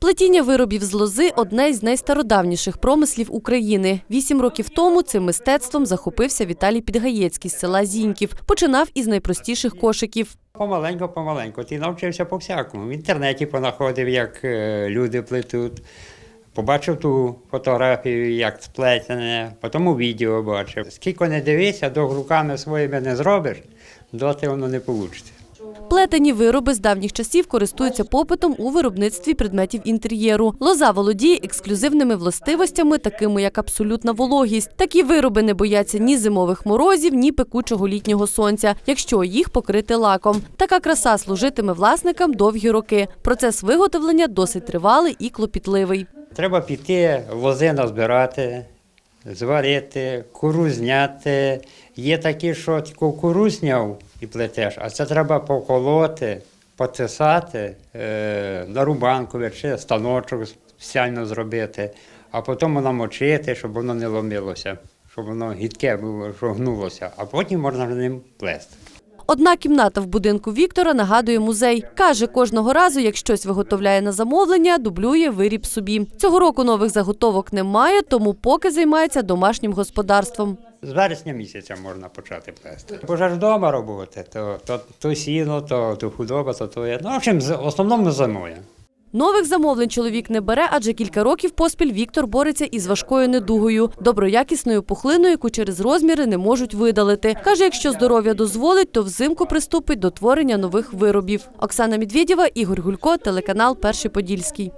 Плетіння виробів з лози одне із найстародавніших промислів України. Вісім років тому цим мистецтвом захопився Віталій Підгаєцький з села Зіньків. Починав із найпростіших кошиків. Помаленьку, помаленьку. Ти навчився по всякому. В інтернеті понаходив, як е, люди плетуть. Побачив ту фотографію, як сплетене, потім відео бачив. Скільки не дивися, до руками своїми не зробиш, доти воно не вийде. Плетені вироби з давніх часів користуються попитом у виробництві предметів інтер'єру. Лоза володіє ексклюзивними властивостями, такими як абсолютна вологість. Такі вироби не бояться ні зимових морозів, ні пекучого літнього сонця, якщо їх покрити лаком. Така краса служитиме власникам довгі роки. Процес виготовлення досить тривалий і клопітливий. Треба піти, лози назбирати, зварити, куру. Є такі, що тільки куру зняв і плетеш, а це треба поколоти, потисати, е, на рубанку чи станочок спеціально зробити, а потім намочити, щоб воно не ломилося, щоб воно гідке було, що гнулося, а потім можна ним плести. Одна кімната в будинку Віктора нагадує музей. Каже, кожного разу, як щось виготовляє на замовлення, дублює виріб собі. Цього року нових заготовок немає, тому поки займається домашнім господарством. З вересня місяця можна почати плести. Бо ж вдома роботи, то, то, то сіно, то, то худоба, то то є. Ну, в общем, в основному зимою. Нових замовлень чоловік не бере, адже кілька років поспіль Віктор бореться із важкою недугою, доброякісною пухлиною, яку через розміри не можуть видалити. Каже, якщо здоров'я дозволить, то взимку приступить до творення нових виробів. Оксана Медведєва, Ігор Гулько, телеканал Перший Подільський.